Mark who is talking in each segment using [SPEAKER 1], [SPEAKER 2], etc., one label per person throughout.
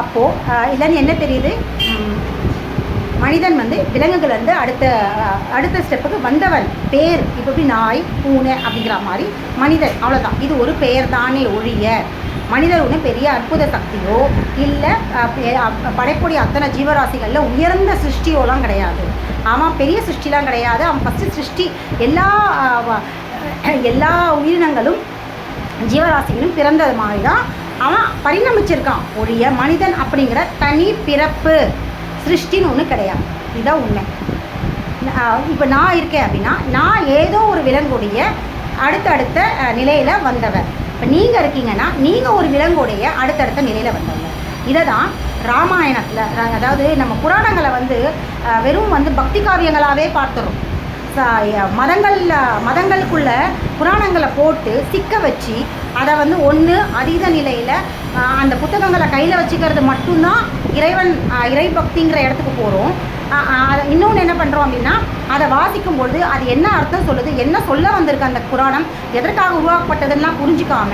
[SPEAKER 1] அப்போது இதுலேருந்து என்ன தெரியுது? மனிதன் வந்து விலங்குகள் வந்து அடுத்த அடுத்த ஸ்டெப்புக்கு வந்தவன் பேர் இப்போ எப்படி நாய் பூனை அப்படிங்கிற மாதிரி மனிதன் அவ்வளோதான் இது ஒரு பெயர் தானே ஒழிய மனிதர் ஒன்றும் பெரிய அற்புத சக்தியோ இல்லை படைக்கூடிய அத்தனை ஜீவராசிகளில் உயர்ந்த சிருஷ்டியோலாம் கிடையாது. அவன் பெரிய சிருஷ்டிலாம் கிடையாது. அவன் ஃபஸ்ட்டு சிருஷ்டி எல்லா எல்லா உயிரினங்களும் ஜீவராசிகளும் பிறந்தது மாதிரி தான் அவன் பரிணமிச்சிருக்கான். ஒழிய மனிதன் அப்படிங்கிற தனி பிறப்பு சிருஷ்டின்னு ஒன்று கிடையாது. இதுதான் உண்மை. இப்போ நான் இருக்கேன் அப்படின்னா நான் ஏதோ ஒரு விலங்குடைய அடுத்தடுத்த நிலையில் வந்தவர். இப்போ நீங்கள் இருக்கீங்கன்னா நீங்கள் ஒரு விலங்குடைய அடுத்தடுத்த நிலையில் வந்தவங்க இதை தான் ராமாயணத்தில் அதாவது நம்ம புராணங்களை வந்து வெறும் வந்து பக்தி காவியங்களாகவே பார்த்துறோம். மதங்களில் மதங்கள் மதங்களுக்குள்ள புராணங்களை போட்டு சிக்க வச்சு அதை வந்து ஒன்று அதீத நிலையில் அந்த புத்தகங்களை கையில் வச்சுக்கிறது மட்டும்தான் இறைவன் இறை பக்திங்கிற இடத்துக்கு போகிறோம் இன்னொன்று என்ன பண்ணுறோம் அப்படின்னா அதை வாசிக்கும் பொழுது அது என்ன அர்த்தம் சொல்லுது என்ன சொல்ல வந்திருக்கு அந்த புராணம் எதற்காக உருவாக்கப்பட்டதுன்னா புரிஞ்சுக்காம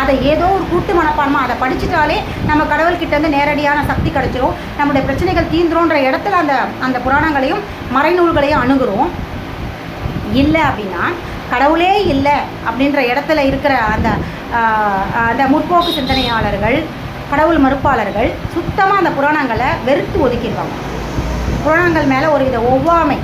[SPEAKER 1] அதை ஏதோ ஒரு கூட்டு மனப்பான்மை அதை படிச்சிட்டாலே நம்ம கடவுள்கிட்டேருந்து நேரடியான சக்தி கிடச்சிரும். நம்முடைய பிரச்சனைகள் தீந்துரும்ன்ற இடத்துல அந்த அந்த புராணங்களையும் மறைநூல்களையும் அணுகுறோம். இல்லை அப்படின்னா கடவுளே இல்லை அப்படின்ற இடத்துல இருக்கிற அந்த அந்த முற்போக்கு சிந்தனையாளர்கள் கடவுள் மறுப்பாளர்கள் சுத்தமாக அந்த புராணங்களை வெறுத்து ஒதுக்கிடுவாங்க புராணங்கள் மேலே ஒரு வித ஒவ்வாமை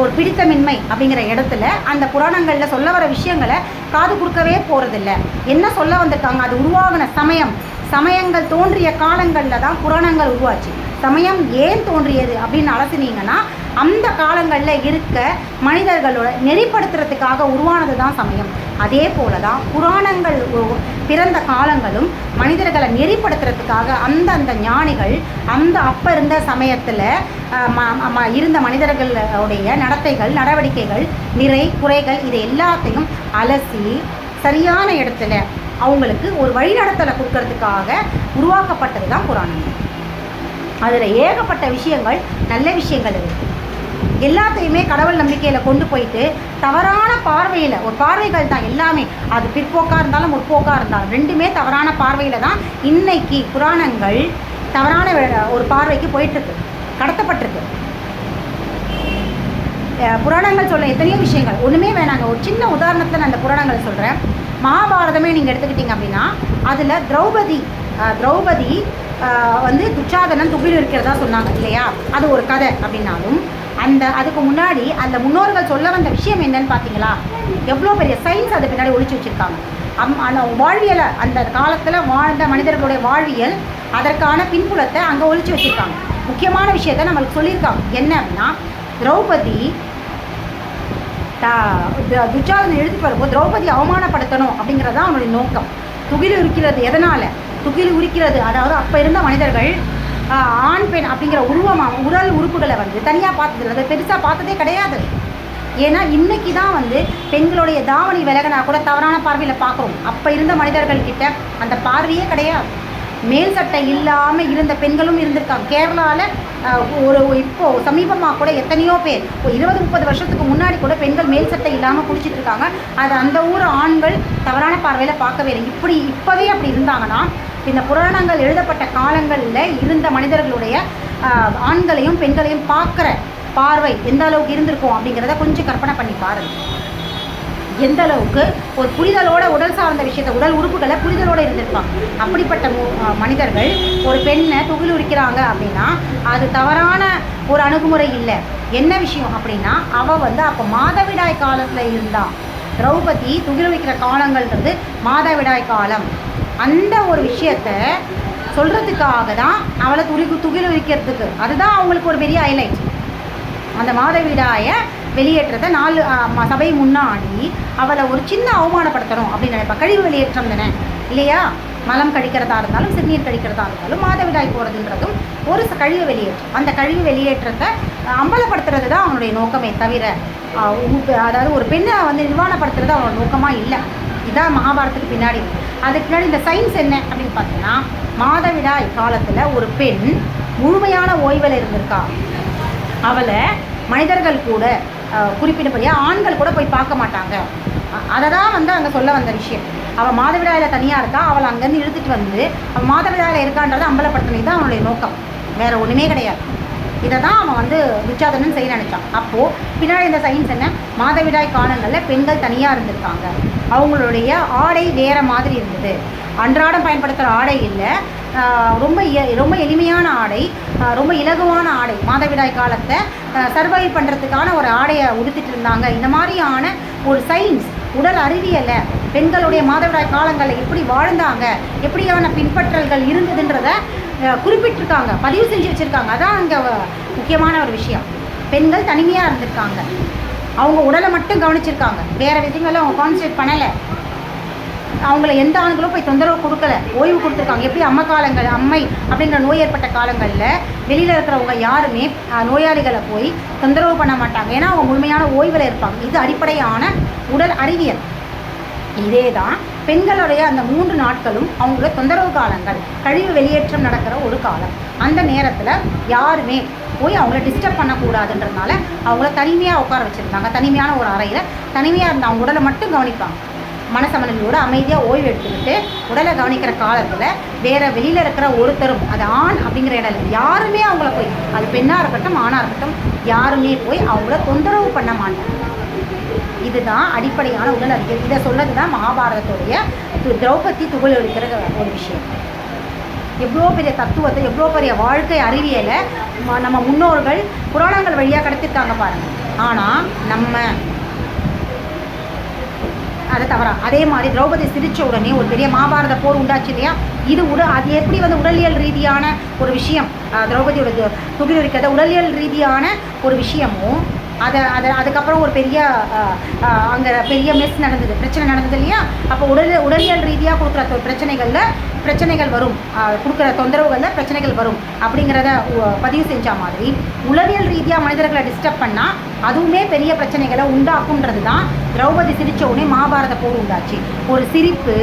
[SPEAKER 1] ஒரு பிடித்தமின்மை அப்படிங்கிற இடத்துல அந்த புராணங்களில் சொல்ல வர விஷயங்களை காது கொடுக்கவே போகிறதில்ல என்ன சொல்ல வந்திருக்காங்க? அது உருவாகின சமயம். சமயங்கள் தோன்றிய காலங்களில் தான் புராணங்கள் உருவாச்சு. சமயம் ஏன் தோன்றியது அப்படின்னு அலசினீங்கன்னா அந்த காலங்களில் இருக்க மனிதர்களோட நெறிப்படுத்துறதுக்காக உருவானது தான் சமயம். அதே போல தான் புராணங்கள் பிறந்த காலங்களும் மனிதர்களை நெறிப்படுத்துறதுக்காக அந்த அந்த ஞானிகள் அந்த அப்போ இருந்த சமயத்தில் இருந்த மனிதர்களுடைய நடத்தைகள் நடவடிக்கைகள் நிறை குறைகள் இது எல்லாத்தையும் அலசி சரியான இடத்துல அவங்களுக்கு ஒரு வழிநடத்தலை கொடுக்கறதுக்காக உருவாக்கப்பட்டது தான் புராணங்கள். அதில் ஏகப்பட்ட விஷயங்கள் நல்ல விஷயங்கள் இருக்குது எல்லாத்தையுமே கடவுள் நம்பிக்கையில் கொண்டு போயிட்டு தவறான பார்வையில் ஒரு பார்வைகள் தான் எல்லாமே. அது பிற்போக்காக இருந்தாலும் முற்போக்காக இருந்தாலும் ரெண்டுமே தவறான பார்வையில் தான் இன்னைக்கு புராணங்கள் தவறான ஒரு பார்வைக்கு போயிட்டுருக்கு கடத்தப்பட்டிருக்கு. புராணங்கள் சொல்ல எத்தனையோ விஷயங்கள். ஒன்றுமே வேணாங்க. ஒரு சின்ன உதாரணத்தில் நான் அந்த புராணங்களை சொல்கிறேன் மகாபாரதமே நீங்கள் எடுத்துக்கிட்டீங்க அப்படின்னா அதில் திரௌபதி திரௌபதி வந்து துச்சாதனன் துகில் இருக்கிறதா சொன்னாங்க இல்லையா? அது ஒரு கதை அப்படின்னாலும் அந்த uh, அதுக்கு முன்னாடி அந்த முன்னோர்கள் சொல்ல வந்த விஷயம் என்னன்னு பார்த்தீங்களா எவ்வளோ பெரிய சயின்ஸ் அது பின்னாடி ஒழிச்சு வச்சுருக்காங்க. அம் அந்த வாழ்வியலை அந்த காலத்தில் வாழ்ந்த மனிதர்களுடைய வாழ்வியல் அதற்கான பின்புலத்தை அங்கே ஒழிச்சு வச்சுருக்காங்க. முக்கியமான விஷயத்தை நம்மளுக்கு சொல்லியிருக்காங்க. என்ன அப்படின்னா திரௌபதி துச்சாதனை எழுதிட்டு வரும்போது திரௌபதி அவமானப்படுத்தணும் அப்படிங்கிறது தான் அவனுடைய நோக்கம். துகில் உரிக்கிறது எதனால்? துகில் உரிக்கிறது அதாவது அப்போ இருந்த மனிதர்கள் ஆண் பெண் அப்படிங்கிற உருவமாக உடல் உறுப்புகளை வந்து தனியாக பார்த்ததில்ல. அதை பெருசாக பார்த்ததே கிடையாது. ஏன்னா இன்னைக்கு தான் வந்து பெண்களுடைய தாவணி விலகினா கூட தவறான பார்வையில் பார்க்குறோம். அப்போ இருந்த மனிதர்கள் கிட்ட அந்த பார்வையே கிடையாது. மேல் சட்டை இல்லாமல் இருந்த பெண்களும் இருந்திருக்காங்க. கேரளாவில் ஒரு இப்போ சமீபமாக கூட எத்தனையோ பேர் ஒரு இருபது முப்பது வருஷத்துக்கு முன்னாடி கூட பெண்கள் மேல் சட்டை இல்லாமல் குடிச்சிட்டு இருக்காங்க. அது அந்த ஊர் ஆண்கள் தவறான பார்வையில் பார்க்கவே இல்லை. இப்படி இப்போவே அப்படி இருந்தாங்கன்னா இந்த புராணங்கள் எழுதப்பட்ட காலங்களில் இருந்த மனிதர்களுடைய ஆண்களையும் பெண்களையும் பார்க்குற பார்வை எந்த அளவுக்கு இருந்திருக்கும் அப்படிங்கிறத கொஞ்சம் கற்பனை பண்ணி பாருங்கள் எந்த அளவுக்கு ஒரு புரிதலோட உடல் சார்ந்த விஷயத்தை உடல் உறுப்புகளை புரிதலோடு இருந்திருப்பாங்க அப்படிப்பட்ட மு- மனிதர்கள் ஒரு பெண்ணை துகில் உரிக்கிறாங்க அப்படின்னா அது தவறான ஒரு அணுகுமுறை இல்லை. என்ன விஷயம் அப்படின்னா அவள் வந்து அப்போ மாதவிடாய் காலத்தில் இருந்தாள் திரௌபதி துகில் வைக்கிற காலங்கள்ன்றது மாதவிடாய் காலம். அந்த ஒரு விஷயத்த சொல்கிறதுக்காக தான் அவளை துளி துகில் விற்கிறதுக்கு அதுதான் அவங்களுக்கு ஒரு பெரிய ஹைலைட் அந்த மாதவிடாயை வெளியேற்றத்தை நாலு ம- சபை முன்னாடி அவளை ஒரு சின்ன அவமானப்படுத்தணும் அப்படின்னு நினைப்பா. கழிவு வெளியேற்றம் தானே? இல்லையா? மலம் கழிக்கிறதா இருந்தாலும் சிறுநீர் கழிக்கிறதா இருந்தாலும் மாதவிடாய் போகிறதுன்றதும் ஒரு கழிவு வெளியேற்றம். அந்த கழிவு வெளியேற்றத்தை அம்பலப்படுத்துறது தான் அவனுடைய நோக்கமே தவிர உ- அதாவது ஒரு பெண்ணை வந்து நிர்வாணப்படுத்துறது அவனோட நோக்கமாக இல்லை. இதான் மகாபாரதத்துக்கு பின்னாடி. அதுக்கு பின்னாடி இந்த சயின்ஸ் என்ன அப்படின்னு பார்த்தீங்கன்னா மாதவிடாய் காலத்தில் ஒரு பெண் முழுமையான ஓய்வில் இருந்திருக்கா. அவளை மனிதர்கள் கூட அஹ், குறிப்பிட்டபடியாக ஆண்கள் கூட போய் பார்க்க மாட்டாங்க. அதை தான் வந்து அங்கே சொல்ல வந்த விஷயம். அவள் மாதவிடாயில் தனியாக இருக்கா? அவளை அங்கேருந்து இழுத்துட்டு வந்து அவள் மாதவிடாயில் இருக்கான்றதை அம்பலப்படுத்தினது தான் அவனுடைய நோக்கம். வேறு ஒன்றுமே கிடையாது. இதை தான் அவன் வந்து துச்சாதனன் செய்ய நினச்சான். அப்போது பின்னாடி இந்த சயின்ஸ் என்ன? மாதவிடாய் காலங்களில் பெண்கள் தனியாக இருந்திருக்காங்க. அவங்களுடைய ஆடை வேற மாதிரி இருந்தது. அன்றாடம் பயன்படுத்துகிற ஆடை இல்லை. ரொம்ப எ- ரொம்ப எளிமையான ஆடை ரொம்ப இலகுவான ஆடை. மாதவிடாய் காலத்தை சர்வை பண்ணுறதுக்கான ஒரு ஆடையை உடுத்திட்டு இருந்தாங்க. இந்த மாதிரியான ஒரு சயின்ஸ் உடல் அறிவியலை பெண்களுடைய மாதவிடாய் காலங்களில் எப்படி வாழ்ந்தாங்க எப்படியான பின்பற்றல்கள் இருந்ததுன்றத குறிப்பிட்டிருக்காங்க. பதிவு செஞ்சு வச்சுருக்காங்க. அதான் அங்கே முக்கியமான ஒரு விஷயம். பெண்கள் தனிமையாக இருந்திருக்காங்க. அவங்க உடலை மட்டும் கவனிச்சிருக்காங்க. வேறு விஷயங்களை அவங்க கான்சன்ட்ரேட் பண்ணலை. அவங்கள எந்த ஆண்களும் போய் தொந்தரவு கொடுக்கல. ஓய்வு கொடுத்துருக்காங்க. எப்படி அம்மா காலங்கள் அம்மை அப்படிங்கிற நோய் ஏற்பட்ட காலங்களில் வெளியில் இருக்கிறவங்க யாருமே நோயாளிகளை போய் தொந்தரவு பண்ண மாட்டாங்க. ஏன்னா அவங்க முழுமையான ஓய்வில் இருப்பாங்க. இது அடிப்படையான உடல் அறிவியல். இதே தான் பெண்களுடைய அந்த மூன்று நாட்களும் அவங்களோட தொந்தரவு காலங்கள் கழிவு வெளியேற்றம் நடக்கிற ஒரு காலம். அந்த நேரத்தில் யாருமே போய் அவங்கள டிஸ்டர்ப் பண்ணக்கூடாதுன்றதுனால அவங்கள தனிமையாக உட்கார வச்சுருந்தாங்க. தனிமையான ஒரு அறையில் தனிமையாக இருந்த அவங்க உடலை மட்டும் கவனிப்பாங்க. மனசமநிலையோடு அமைதியாக ஓய்வு எடுத்துக்கிட்டு உடலை கவனிக்கிற காலத்தில் வேறு வெளியில் இருக்கிற ஒருத்தரும் அது ஆண் அப்படிங்கிற இடம் இல்லை யாருமே அவங்கள போய் அது பெண்ணாக இருக்கட்டும் ஆணாக இருக்கட்டும் யாருமே போய் அவங்கள தொந்தரவு பண்ண மாட்டாங்க. இதுதான் அடிப்படையான உடல் அறிக்கை இதை சொன்னது தான் மகாபாரதத்துடைய து- திரௌபதி துகள் எடுக்கிற ஒரு விஷயம். எவ்வளோ பெரிய தத்துவத்தை எவ்வளோ பெரிய வாழ்க்கை அறிவியலை ம- நம்ம முன்னோர்கள் புராணங்கள் வழியாக கடத்திருக்காங்க பாருங்கள் ஆனால் நம்ம அது தவறா. அதே மாதிரி திரௌபதி சிரித்த உடனே ஒரு பெரிய மகாபாரத போர் உண்டாச்சு இல்லையா? இது உட அது எப்படி வந்து உடலியல் ரீதியான ஒரு விஷயம்? திரௌபதியோட துகிலுரிக்கிறத உடலியல் ரீதியான ஒரு விஷயமும் அதை அதை அதுக்கப்புறம் ஒரு பெரிய அங்கே பெரிய மெஸ் நடந்தது. பிரச்சனை நடந்தது இல்லையா? அப்போ உடல் உடலியல் ரீதியாக கொடுக்குற தொ- பிரச்சனைகளில் பிரச்சனைகள் வரும். அஹ், கொடுக்குற தொந்தரவுகளில் பிரச்சனைகள் வரும் அப்படிங்கிறத பதிவு செஞ்ச மாதிரி உளவியல் ரீதியாக மனிதர்களை டிஸ்டர்ப் பண்ணால் அதுவுமே பெரிய பிரச்சனைகளை உண்டாக்குன்றது தான் திரௌபதி சிரிச்ச உடனே மகாபாரத போர் உண்டாச்சு. ஒரு சிரிப்பு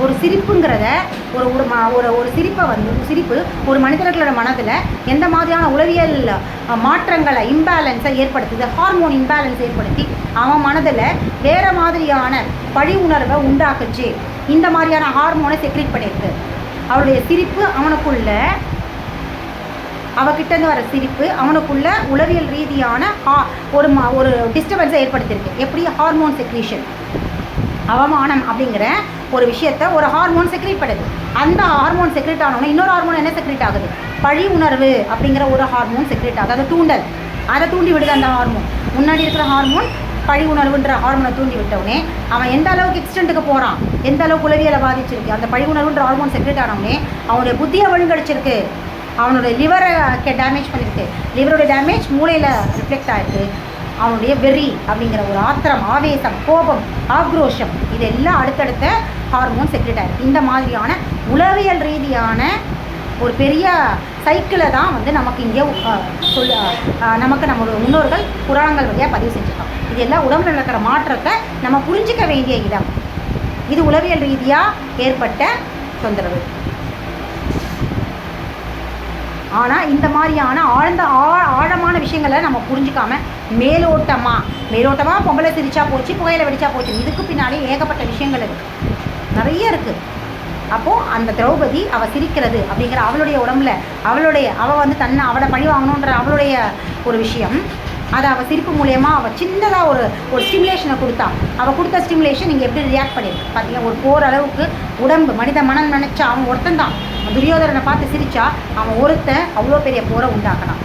[SPEAKER 1] ஒரு சிரிப்புங்கிறத ஒரு ஒரு ம- ஒரு ஒரு சிரிப்பை வந்து ஒரு சிரிப்பு ஒரு மனிதர்களோட மனதில் எந்த மாதிரியான உளவியல் மாற்றங்களை இம்பேலன்ஸை ஏற்படுத்துது ஹார்மோன் இம்பேலன்ஸ் ஏற்படுத்தி அவன் மனதில் வேறு மாதிரியான பழி உணர்வை உண்டாக்குச்சு. இந்த மாதிரியான ஹார்மோனை செக்ரேட் பண்ணியிருக்கு அவருடைய சிரிப்பு அவனுக்குள்ள அவகிட்டேருந்து வர சிரிப்பு அவனுக்குள்ள உளவியல் ரீதியான ஒரு ஒரு டிஸ்டர்பன்ஸை ஏற்படுத்தியிருக்கு. எப்படி? ஹார்மோன் செக்ரீஷன் அவமானம் அப்படிங்கிற ஒரு விஷயத்த ஒரு ஹார்மோன் செக்ரேட் பண்ணுது. அந்த ஹார்மோன் செக்ரேட் ஆனோன்னா இன்னொரு ஹார்மோன் என்ன செக்ரேட் ஆகுது? பழி உணர்வு அப்படிங்கிற ஒரு ஹார்மோன் செக்ரேட் ஆகுது. அது தூண்டல். அதை தூண்டி விடுது அந்த ஹார்மோன் முன்னாடி இருக்கிற ஹார்மோன் பழி உணர்வுன்ற ஹார்மோனை தூண்டி விட்டவுடனே அவன் எந்த அளவுக்கு எக்ஸ்டென்ட்டுக்கு போகிறான் எந்த அளவுக்கு உளவியலை பாதிச்சிருக்கு? அந்த பழி உணர்வுன்ற ஹார்மோன் செக்ரேட் ஆனவுடனே அவனுடைய புத்தியை ஒழுங்கடிச்சிருக்கு அவனோட லிவரை டேமேஜ் பண்ணியிருக்கு லிவரோட டேமேஜ் மூளையில் ரிஃப்ளெக்ட் ஆகிருக்கு அவனுடைய வெறி அப்படிங்கிற ஒரு ஆத்திரம் ஆவேசம் கோபம் ஆக்ரோஷம் இதெல்லாம் அடுத்தடுத்த ஹார்மோன் செக்ரெட் இந்த மாதிரியான உளவியல் ரீதியான ஒரு பெரிய சைக்கிளை தான் வந்து நமக்கு இங்கே சொல் சொல்ல நமக்கு நம்மளோட முன்னோர்கள் புராணங்கள் வழியாக பதிவு செஞ்சுருக்கோம் இது எல்லாம் உடம்புல நடக்கிற மாற்றத்தை நம்ம புரிஞ்சிக்க வேண்டிய இடம். இது உளவியல் ரீதியாக ஏற்பட்ட தொந்தரவு. ஆனால் இந்த மாதிரியான ஆழ்ந்த ஆழமான விஷயங்களை நம்ம புரிஞ்சிக்காமல் மேலோட்டமாக மேலோட்டமாக பொம்பளை சிரிச்சா போச்சு புகையில வெடிச்சா போச்சு. இதுக்கு பின்னாலே ஏகப்பட்ட விஷயங்கள் இருக்குது நிறைய இருக்குது அப்போது அந்த திரௌபதி அவள் சிரிக்கிறது அப்படிங்கிற அவளுடைய உடம்புல அவளுடைய அவள் வந்து தன்னை அவளை பழி வாங்கணுன்ற அவளுடைய ஒரு விஷயம். அதை அவள் சிரிப்பு மூலயமா அவள் சின்னதாக ஒரு ஒரு ஸ்டிமுலேஷனை கொடுத்தா. அவள் கொடுத்த ஸ்டிமுலேஷன் நீங்கள் எப்படி ரியாக்ட் பண்ணியிருக்கு பார்த்தீங்கன்னா ஒரு போகிற அளவுக்கு உடம்பு மனித மனம் நினச்சா அவன் ஒருத்தன் தான். துரியோதரனை பார்த்து சிரித்தா அவன் ஒருத்தன் அவ்வளோ பெரிய போரை உண்டாக்கலாம்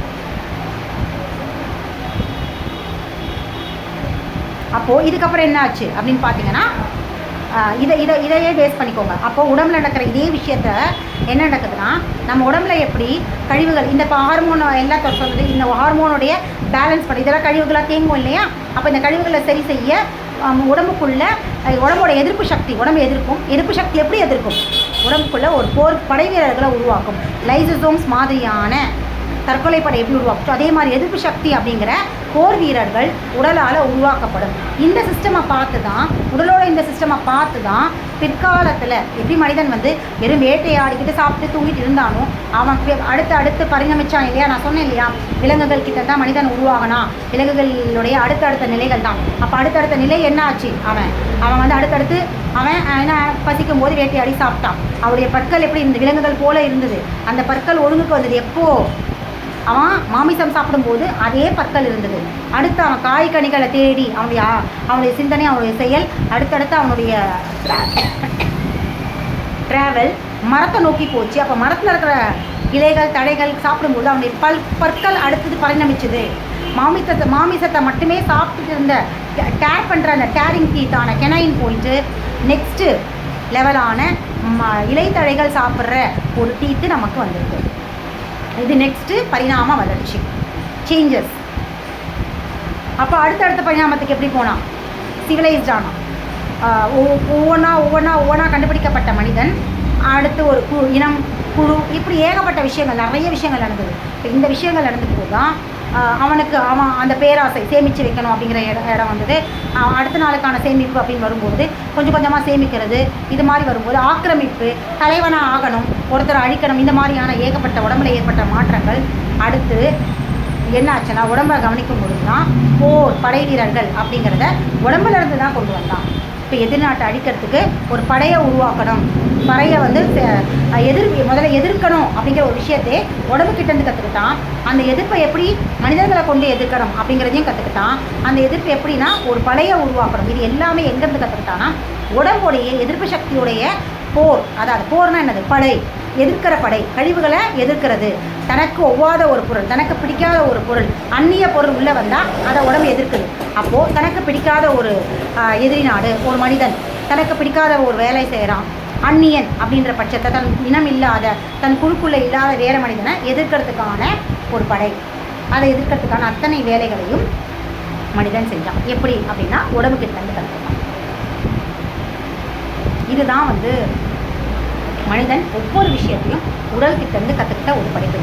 [SPEAKER 1] அப்போது இதுக்கப்புறம் என்ன ஆச்சு அப்படின்னு பார்த்தீங்கன்னா இதை இதை இதையே பேஸ் பண்ணிக்கோங்க. அப்போது உடம்புல நடக்கிற இதே விஷயத்த என்ன நடக்குதுன்னா நம்ம உடம்புல எப்படி கழிவுகள் இந்த இப்போ ஹார்மோன் எல்லாத்தையும் சொல்லுது இந்த ஹார்மோனுடைய பேலன்ஸ் பண்ணி இதெல்லாம் கழிவுகளாக தேங்கும் இல்லையா? அப்போ இந்த கழிவுகளை சரி செய்ய உடம்புக்குள்ளே உடம்போட எதிர்ப்பு சக்தி உடம்பு எதிர்க்கும். எதிர்ப்பு சக்தி எப்படி எதிர்க்கும்? உடம்புக்குள்ளே ஒரு போர் படை வீரர்களை உருவாக்கும். லைசோசோம்ஸ் மாதிரியான தற்கொலை படை எப்படி உருவாக்குச்சோ அதே மாதிரி எதிர்ப்பு சக்தி அப்படிங்கிற போர் வீரர்கள் உடலால் உருவாக்கப்படும். இந்த சிஸ்டமை பார்த்து தான் உடலோட இந்த சிஸ்டமை பார்த்து தான் பிற்காலத்தில் எப்படி மனிதன் வந்து வெறும் வேட்டையாடிக்கிட்டு சாப்பிட்டு தூங்கிட்டு இருந்தாலும் அவன் அடுத்து அடுத்து பரிணமிச்சான் இல்லையா? நான் சொன்னேன் இல்லையா? விலங்குகள் கிட்ட தான் மனிதன் உருவாகனா? விலங்குகளுடைய அடுத்தடுத்த நிலைகள் தான். அப்போ அடுத்தடுத்த நிலை என்ன ஆச்சு அவன் அவன் வந்து அடுத்தடுத்து அவன் என்ன பசிக்கும் போது வேட்டையாடி சாப்பிட்டான். அவருடைய பற்கள் எப்படி இந்த விலங்குகள் போல இருந்தது? அந்த பற்கள் ஒழுங்குக்கு வந்தது எப்போ? அவன் மாமிசம் சாப்பிடும்போது அதே பற்கள் இருந்தது. அடுத்து அவன் காய் கனிகளை தேடி அவனுடைய அவனுடைய சிந்தனை அவனுடைய செயல் அடுத்தடுத்து அவனுடைய ட்ராவல் மரத்தை நோக்கி போச்சு. அப்போ மரத்தில் இருக்கிற இலைகள் தடைகள் சாப்பிடும்போது அவனுடைய பல் பற்கள் அடுத்தது பரிணமிச்சது. மாமிசத்தை மாமிசத்தை மட்டுமே சாப்பிட்டுட்டு இருந்த டேர் பண்ணுற அந்த டேரிங் டீத்தான கெனைன் போயிட்டு நெக்ஸ்ட்டு லெவலான ம- இலைத்தழைகள் சாப்பிட்ற ஒரு டீத்து நமக்கு வந்திருக்கு. இது நெக்ஸ்ட்டு பரிணாம வளர்ச்சி. சேஞ்சஸ் அப்போ அடுத்தடுத்த பரிணாமத்துக்கு எப்படி போனான்? சிவிலைஸ்ட் ஆனான். ஒவ்வொன்றா ஒவ்வொன்றா ஒவ்வொன்றா கண்டுபிடிக்கப்பட்ட மனிதன் அடுத்து ஒரு கு இனம் குழு இப்படி ஏகப்பட்ட விஷயங்கள் நிறைய விஷயங்கள் நடந்தது. இப்போ இந்த விஷயங்கள் நடந்த போது தான் அவனுக்கு அவன் அந்த பேராசை சேமித்து வைக்கணும் அப்படிங்கிற இடம் இடம் வந்தது. அடுத்த நாளுக்கான சேமிப்பு அப்படின்னு வரும்போது கொஞ்சம் கொஞ்சமாக சேமிக்கிறது இது மாதிரி வரும்போது ஆக்கிரமிப்பு தலைவனாக ஆகணும் ஒருத்தரை அழிக்கணும் இந்த மாதிரியான ஏகப்பட்ட உடம்புல ஏற்பட்ட மாற்றங்கள். அடுத்து என்ன ஆச்சுன்னா உடம்பை கவனிக்கும் பொழுது தான் போர் படை வீரர்கள் அப்படிங்கிறத உடம்புல இருந்து தான் கொண்டு வந்தான். இப்போ எதிர்நாட்டை அழிக்கிறதுக்கு ஒரு படையை உருவாக்கணும். படையை வந்து எதிர் முதல்ல எதிர்க்கணும் அப்படிங்கிற ஒரு விஷயத்தை உடம்பு கிட்டேருந்து கற்றுக்கிட்டான் அந்த எதிர்ப்பை எப்படி மனிதர்களை கொண்டு எதிர்க்கணும் அப்படிங்கிறதையும் கற்றுக்கிட்டான் அந்த எதிர்ப்பு எப்படின்னா ஒரு படையை உருவாக்கணும். இது எல்லாமே எங்கேருந்து கற்றுக்கிட்டான்னா உடம்புடைய எதிர்ப்பு சக்தியுடைய போர். அதாவது போர்னா என்னது? படை. எதிர்க்கிற படை. கழிவுகளை எதிர்க்கிறது. தனக்கு ஒவ்வாத ஒரு பொருள் தனக்கு பிடிக்காத ஒரு பொருள் அந்நிய பொருள் உள்ளே வந்தால் அதை உடம்பு எதிர்க்குது. அப்போது தனக்கு பிடிக்காத ஒரு எதிரி நாடு ஒரு மனிதன் தனக்கு பிடிக்காத ஒரு வேலை செய்கிறான் அந்நியன் அப்படின்ற பட்சத்தை தன் இனம் இல்லாத தன் குழுக்குள்ளே இல்லாத வேறு மனிதனை எதிர்க்கிறதுக்கான ஒரு படை. அதை எதிர்க்கிறதுக்கான அத்தனை வேலைகளையும் மனிதன் செஞ்சான். எப்படி அப்படின்னா உடம்புக்கு கிட்டேருந்து கற்றுக்கான் இதுதான் வந்து மனிதன் ஒவ்வொரு விஷயத்தையும் உடல் கிட்டேருந்து கற்றுக்கிட்ட ஒரு படிப்பு.